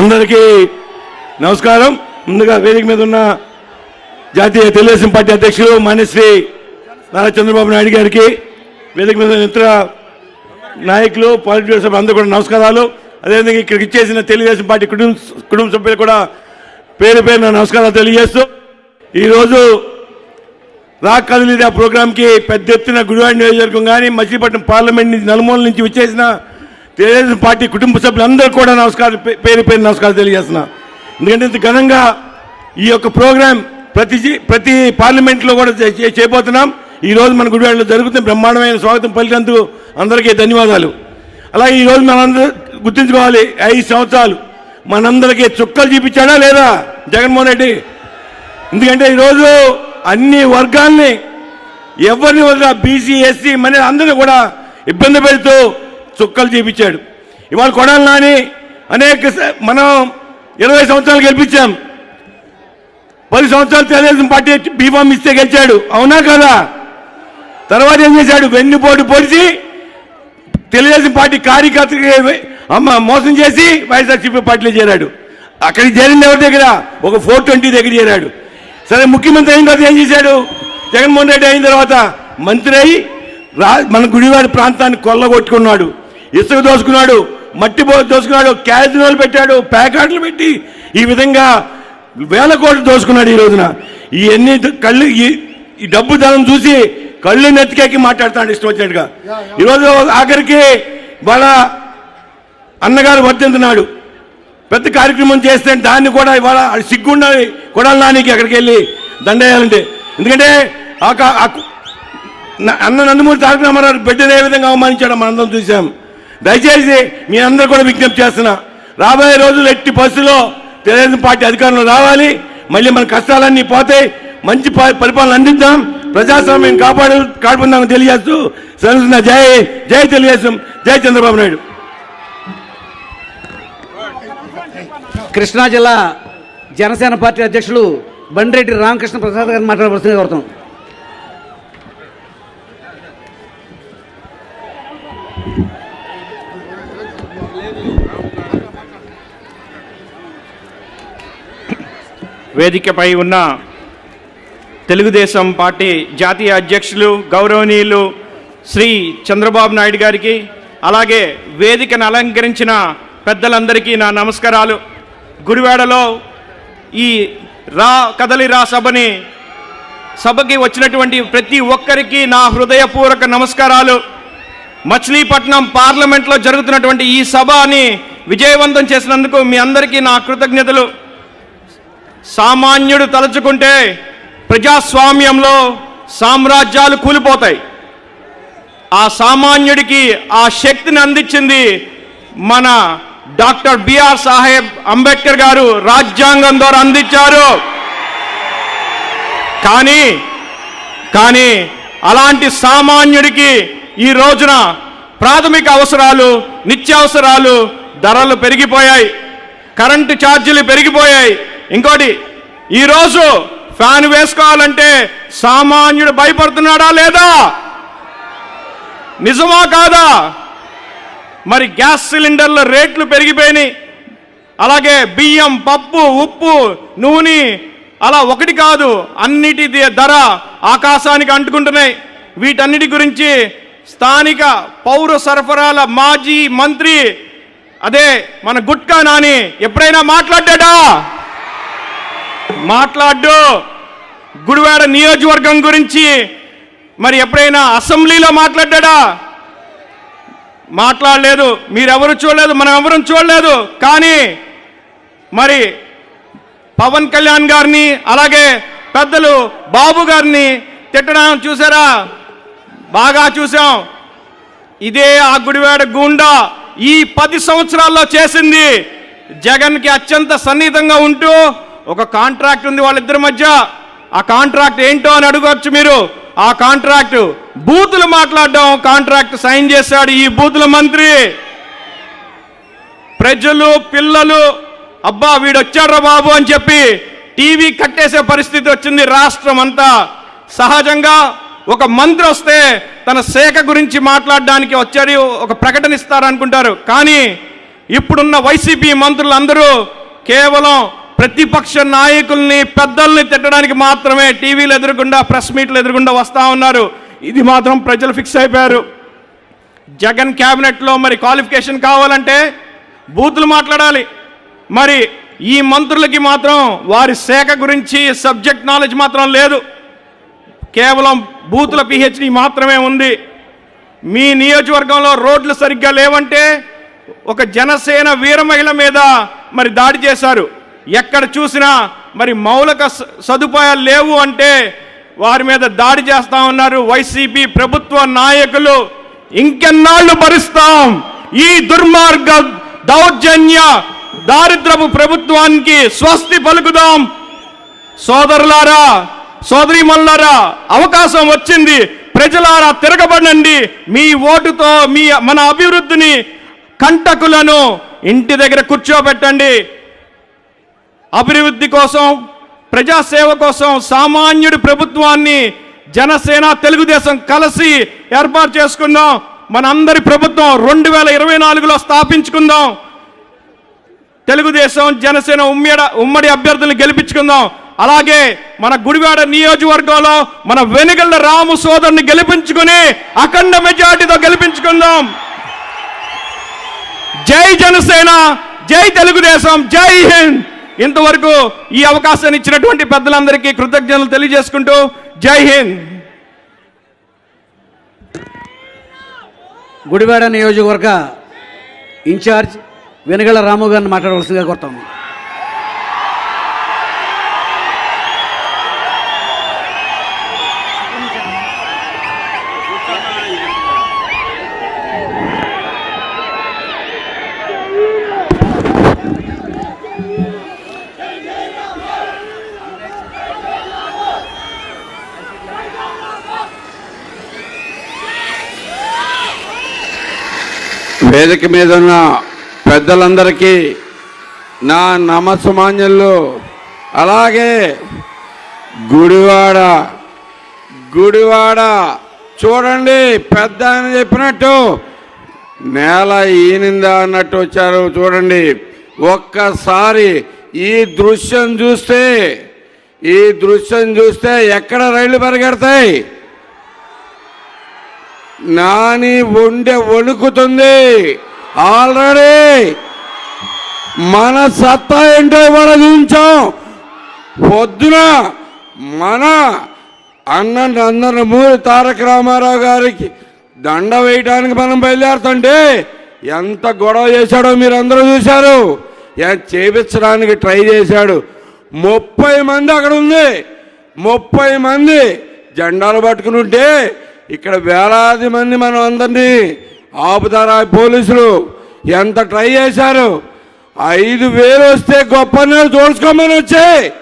అందరికీ నమస్కారం. ముందుగా వేదిక మీద ఉన్న జాతీయ తెలుగుదేశం పార్టీ అధ్యక్షులు మాన్యశ్రీ నారా చంద్రబాబు నాయుడు గారికి వేదిక మీద ఇతర నాయకులు పాలిటిక్స్ సభ్యులు అందరూ కూడా నమస్కారాలు. అదేవిధంగా ఇక్కడికి ఇచ్చేసిన తెలుగుదేశం పార్టీ కుటుంబ కుటుంబ సభ్యులు కూడా పేరు పేరున నమస్కారాలు తెలియజేస్తూ ఈరోజు రా కదిలిది ఆ ప్రోగ్రాంకి పెద్ద ఎత్తున గుడివాడ నియోజకవర్గం కానీ మచిలీపట్నం పార్లమెంట్ నుంచి నలుమూల నుంచి వచ్చేసిన తెలుగుదేశం పార్టీ కుటుంబ సభ్యులందరూ కూడా నమస్కారం పేరు పేరు నమస్కారం తెలియజేస్తున్నా. ఎందుకంటే ఇంత ఘనంగా ఈ యొక్క ప్రోగ్రాం ప్రతి ప్రతి పార్లమెంట్లో కూడా చే- చేయబోతున్నాం. ఈ రోజు మన గుడివాడలో జరుగుతున్న బ్రహ్మాండమైన స్వాగతం పలికినందుకు అందరికీ ధన్యవాదాలు. అలాగే ఈ రోజు మనందరూ గుర్తుంచుకోవాలి ఐదు సంవత్సరాలు మనందరికీ చుక్కలు చూపించాడా లేదా జగన్మోహన్ రెడ్డి? ఎందుకంటే ఈరోజు అన్ని వర్గాల్ని ఎవరిని వదిలిన బీసీ ఎస్సీ మన అందరినీ కూడా ఇబ్బంది పెడుతూ చుక్కలు చూపించాడు. ఇవాళ కొడాలి నాని అనేక మనం ఇరవై సంవత్సరాలు గెలిపించాం. పది సంవత్సరాలు తెలుగుదేశం పార్టీ బీఫామ్ ఇస్తే గెలిచాడు. అవునా కదా? తర్వాత ఏం చేశాడు? వెన్నుపోటు పొడిచి తెలుగుదేశం పార్టీ కార్యకర్తకి అమ్మ మోసం చేసి వైఎస్ఆర్సీపీ పార్టీలో చేరాడు. అక్కడికి చేరింది ఎవరి దగ్గర? ఒక ఫోర్ ట్వంటీ దగ్గర చేరాడు. సరే ముఖ్యమంత్రి అయిన తర్వాత ఏం చేశాడు? జగన్మోహన్ రెడ్డి అయిన తర్వాత మంత్రి అయి రా మన గుడివారి ప్రాంతాన్ని కొల్లగొట్టుకున్నాడు. ఇసుక దోసుకున్నాడు మట్టి బో దోసుకున్నాడు క్యాజినోలు పెట్టాడు ప్యాకెట్లు పెట్టి ఈ విధంగా వేల కోట్లు దోసుకున్నాడు ఈ రోజున. ఇవన్నీ కళ్ళు ఈ- ఈ డబ్బు ధనం చూసి కళ్ళు నెత్తికెక్కి మాట్లాడుతాడు ఇష్టం వచ్చినట్టుగా. ఈరోజు ఆఖరికి వాళ్ళ అన్నగారు వర్తింతున్నాడు పెద్ద కార్యక్రమం చేస్తే దాన్ని కూడా ఇవాళ అది సిగ్గుండాలి కొడాలి నానికి అక్కడికి వెళ్ళి దండేయాలంటే. ఎందుకంటే అన్న నందమూరి తారక రామారావు బిడ్డను ఏ విధంగా అవమానించాడో మనందరం చూసాం దయచేసి మీ అందరూ కూడా విజ్ఞప్తి చేస్తున్నా. రాబోయే రోజులు ఎట్టి బస్సులో తెలుగుదేశం పార్టీ అధికారంలో రావాలి. మళ్ళీ మన కష్టాలన్నీ పోతాయి. మంచి ప- పరిపాలన అందిద్దాం. ప్రజాస్వామ్యం కాపాడు కాపాడుకుందామని తెలియజేస్తూ సెలవుతున్నా జై జై తెలుగుదేశం జై చంద్రబాబు నాయుడు. కృష్ణా జిల్లా జనసేన పార్టీ అధ్యక్షులు బండిరెడ్డి రామకృష్ణ ప్రసాద్ గారిని మాట్లాడవలసింది కోరుతాం వేదికపై ఉన్న తెలుగుదేశం పార్టీ జాతీయ అధ్యక్షులు గౌరవనీయులు శ్రీ చంద్రబాబు నాయుడు గారికి అలాగే వేదికను అలంకరించిన పెద్దలందరికీ నా నమస్కారాలు. గుడివాడలో ఈ రా కదలి రా సభని సభకి వచ్చినటువంటి ప్రతి ఒక్కరికి నా హృదయపూర్వక నమస్కారాలు. మచిలీపట్నం పార్లమెంట్లో జరుగుతున్నటువంటి ఈ సభని విజయవంతం చేసినందుకు మీ అందరికీ నా కృతజ్ఞతలు. సామాన్యుడు తలుచుకుంటే ప్రజాస్వామ్యంలో సామ్రాజ్యాలు కూలిపోతాయి. ఆ సామాన్యుడికి ఆ శక్తిని అందించింది మన డాక్టర్ బిఆర్ సాహెబ్ అంబేద్కర్ గారు రాజ్యాంగం ద్వారా అందించారు. కానీ కానీ అలాంటి సామాన్యుడికి ఈ రోజున ప్రాథమిక అవసరాలు నిత్యావసరాలు ధరలు పెరిగిపోయాయి. కరెంటు ఛార్జీలు పెరిగిపోయాయి. ఇంకోటి ఈరోజు ఫ్యాన్ వేసుకోవాలంటే సామాన్యుడు భయపడుతున్నాడా లేదా? నిజమా కాదా? మరి గ్యాస్ సిలిండర్ల రేట్లు పెరిగిపోయినాయి. అలాగే బియ్యం పప్పు ఉప్పు నూనె అలా ఒకటి కాదు అన్నిటి ధర ఆకాశానికి అంటుకుంటున్నాయి. వీటన్నిటి గురించి స్థానిక పౌర సరఫరాల మాజీ మంత్రి అదే మన గుట్కా నాని ఎప్పుడైనా మాట్లాడ్డా మాట్లాడ్డు. గుడివాడ నియోజకవర్గం గురించి మరి ఎప్పుడైనా అసెంబ్లీలో మాట్లాడ్డా? మాట్లాడలేదు. మీరెవరు చూడలేదు? మనం ఎవరూ చూడలేదు. కానీ మరి పవన్ కళ్యాణ్ గారిని అలాగే పెద్దలు బాబు గారిని తిట్టడం చూసారా? బాగా చూసాం. ఇదే ఆ గుడివాడ గూండా ఈ పది సంవత్సరాల్లో చేసింది జగన్కి అత్యంత సన్నిహితంగా ఉంటూ ఒక కాంట్రాక్ట్ ఉంది వాళ్ళిద్దరి మధ్య. ఆ కాంట్రాక్ట్ ఏంటో అని అడగవచ్చు మీరు. ఆ కాంట్రాక్ట్ బూతులు మాట్లాడడం కాంట్రాక్ట్ సైన్ చేశాడు ఈ బూతుల మంత్రి. ప్రజలు పిల్లలు అబ్బా వీడు వచ్చాడ్రా బాబు అని చెప్పి టీవీ కట్టేసే పరిస్థితి వచ్చింది రాష్ట్రం అంతా. సహజంగా ఒక మంత్రి వస్తే తన శాఖ గురించి మాట్లాడడానికి వచ్చాడు ఒక ప్రకటన ఇస్తారనుకుంటారు. కానీ ఇప్పుడున్న వైసీపీ మంత్రులందరూ కేవలం ప్రతిపక్ష నాయకుల్ని పెద్దల్ని తిట్టడానికి మాత్రమే టీవీలు ఎదురుగుండా ప్రెస్ మీట్లు ఎదురుగుండా వస్తూ ఉన్నారు. ఇది మాత్రం ప్రజలు ఫిక్స్ అయిపోయారు. జగన్ క్యాబినెట్లో మరి క్వాలిఫికేషన్ కావాలంటే బూతులు మాట్లాడాలి. మరి ఈ మంత్రులకి మాత్రం వారి శాఖ గురించి సబ్జెక్ట్ నాలెడ్జ్ మాత్రం లేదు. కేవలం బూతుల పిహెచ్డి మాత్రమే ఉంది. మీ నియోజకవర్గంలో రోడ్లు సరిగ్గా లేవంటే ఒక జనసేన వీర మహిళ మీద మరి దాడి చేశారు. ఎక్కడ చూసినా మరి మౌలిక స- సదుపాయాలు లేవు అంటే వారి మీద దాడి చేస్తా ఉన్నారు వైసీపీ ప్రభుత్వ నాయకులు. ఇంకెన్నాళ్ళు భరిస్తాం. ఈ దుర్మార్గ దౌర్జన్య దారిద్రపు ప్రభుత్వానికి స్వస్తి పలుకుదాం. సోదరులారా సోదరిమల్లారా అవకాశం వచ్చింది. ప్రజలారా తిరగబడండి. మీ ఓటుతో మీ మన అభివృద్ధిని కంటకులను ఇంటి దగ్గర కూర్చోబెట్టండి. అభివృద్ధి కోసం ప్రజాసేవ కోసం సామాన్యుడి ప్రభుత్వాన్ని జనసేన తెలుగుదేశం కలిసి ఏర్పాటు చేసుకుందాం. మనందరి ప్రభుత్వం రెండు వేల ఇరవై నాలుగులో స్థాపించుకుందాం. తెలుగుదేశం జనసేన ఉమ్మడి ఉమ్మడి అభ్యర్థులను గెలిపించుకుందాం. అలాగే మన గుడివాడ నియోజకవర్గంలో మన వెనుగళ్ళ రాము సోదరుని గెలిపించుకుని అఖండ మెజార్టీతో గెలిపించుకుందాం. జై జనసేన జై తెలుగుదేశం జై హింద్. ఇంతవరకు ఈ అవకాశాన్ని ఇచ్చినటువంటి పెద్దలందరికీ కృతజ్ఞతలు తెలియజేసుకుంటూ జై హింద్. గుడివాడ నియోజకవర్గ ఇన్ఛార్జ్ వెనుగల రాము గారిని మాట్లాడవలసిందిగా కోరుతాము వేదిక మీద ఉన్న పెద్దలందరికీ నా నమస్సుమాన్యులు అలాగే గుడివాడ గుడివాడ చూడండి పెద్ద ఆయన చెప్పినట్టు నేల ఈనిందా అన్నట్టు వచ్చారు చూడండి. ఒక్కసారి ఈ దృశ్యం చూస్తే ఈ దృశ్యం చూస్తే ఎక్కడ రైళ్ళు పరిగెడతాయి? నాని ఉండె వణుకుతుంది ఆల్రెడీ మన సత్తా ఏంటో ఇవాళ చూపించాం. పొద్దున మన అన్న నందనమూరి తారక రామారావు గారికి దండ వేయడానికి మనం బయలుదేరుతుంటే ఎంత గొడవ చేశాడో మీరు అందరూ చూశారు చేపించడానికి ట్రై చేశాడు. ముప్పై మంది అక్కడ ఉంది. ముప్పై మంది జెండాలు పట్టుకుని ఉంటే ఇక్కడ వేలాది మంది మనం అందరినీ ఆపుతారా పోలీసులు? ఎంత ట్రై చేశారు? ఐదు వేలు వస్తే గొప్ప నేను తోడుచుకోమని వచ్చాయి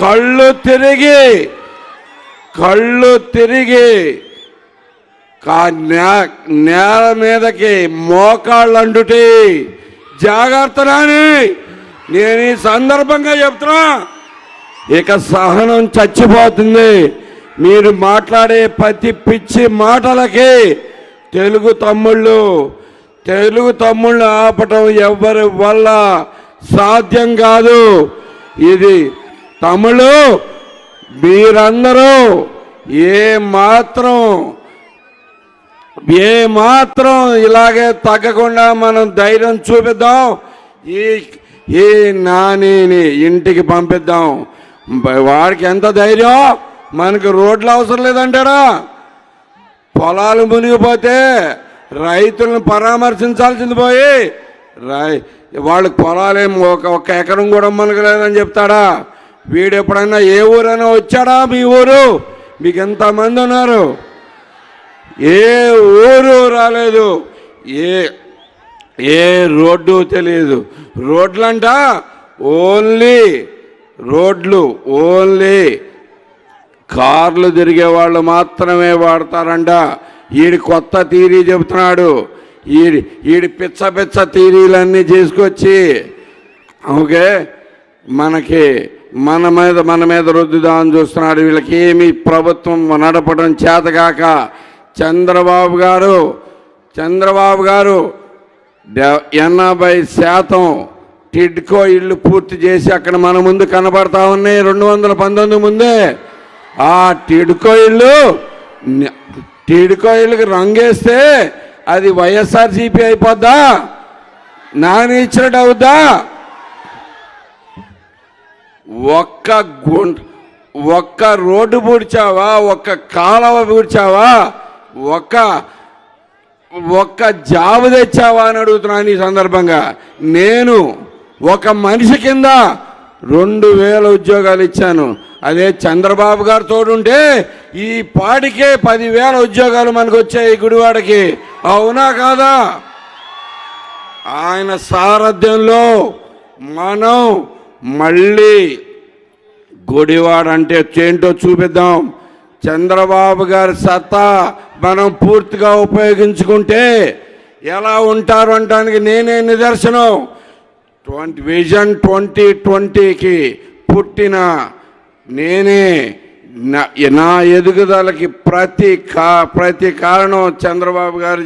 కళ్ళు తిరిగి కళ్ళు తిరిగి. కా- నే- నేల మీదకి మోకాళ్ళు అండుటి జాగ్రత్త రాని నేను ఈ సందర్భంగా చెప్తున్నా. ఇక సహనం చచ్చిపోతుంది. మీరు మాట్లాడే ప్రతి పిచ్చి మాటలకి తెలుగు తమ్ముళ్ళు తెలుగు తమ్ముళ్ళు ఆపటం ఎవ్వరి వల్ల సాధ్యం కాదు. ఇది తమ్ముళ్ళు మీరందరూ ఏ మాత్రం ఏ మాత్రం ఇలాగే తగ్గకుండా మనం ధైర్యం చూపిద్దాం. ఈ ఈ నానిని ఇంటికి పంపిద్దాం. వాడికి ఎంత ధైర్యం? మనకు రోడ్లు అవసరం లేదంటాడా పొలాలు మునిగిపోతే రైతులను పరామర్శించాల్సింది పోయి రై వాళ్ళకి పొలాలేం ఒక ఒక ఎకరం కూడా మనకలేదని చెప్తాడా? వీడు ఎప్పుడైనా ఏ ఊరైనా వచ్చాడా మీ ఊరు? మీకు ఎంతమంది ఉన్నారు? ఏ ఊరు రాలేదు. ఏ ఏ రోడ్డు తెలియదు. రోడ్లంట ఓన్లీ రోడ్లు ఓన్లీ కార్లు తిరిగే వాళ్ళు మాత్రమే వాడతారంట. ఈడి కొత్త థీరీ చెబుతున్నాడు. ఈడి ఈడి పిచ్చ పిచ్చ థీరీలన్నీ చేసుకొచ్చి ఓకే మనకి మన మీద మన మీద రుద్దుదామని చూస్తున్నాడు. వీళ్ళకి ఏమి ప్రభుత్వం నడపడం చేతగాక చంద్రబాబు గారు చంద్రబాబు గారు ఎనభై శాతం టిడ్కో ఇళ్ళు పూర్తి చేసి అక్కడ మన ముందు కనబడతా ఉన్నాయి. రెండు వందల పంతొమ్మిది ముందే. ఆ టిడ్కో ఇళ్ళు రంగేస్తే అది వైఎస్ఆర్సీపీ అయిపోద్దా? నాని ఇచ్చినట్టు అవుద్దా? ఒక్క గుంట ఒక్క రోడ్డు పూడ్చావా? ఒక్క కాలువ పూడ్చావా? ఒక్క ఒక్క జాబు తెచ్చావా అని అడుగుతున్నాను ఈ సందర్భంగా. నేను ఒక మనిషి కింద రెండు వేల ఉద్యోగాలు ఇచ్చాను. అదే చంద్రబాబు గారు తోడుంటే ఈ పాడికే పదివేల ఉద్యోగాలు మనకు వచ్చాయి గుడివాడకి. అవునా కాదా? ఆయన సారథ్యంలో మనం మళ్ళీ గుడివాడ అంటే ఏంటో చూపిద్దాం. చంద్రబాబు గారి సత్తా మనం పూర్తిగా ఉపయోగించుకుంటే ఎలా ఉంటారు అనడానికి నేనే నిదర్శనం. ట్వంటీ విజన్ ట్వంటీ ట్వంటీకి పుట్టిన నేనే నా- నా ఎదుగుదలకి ప్రతి కా ప్రతి కారణం చంద్రబాబు గారు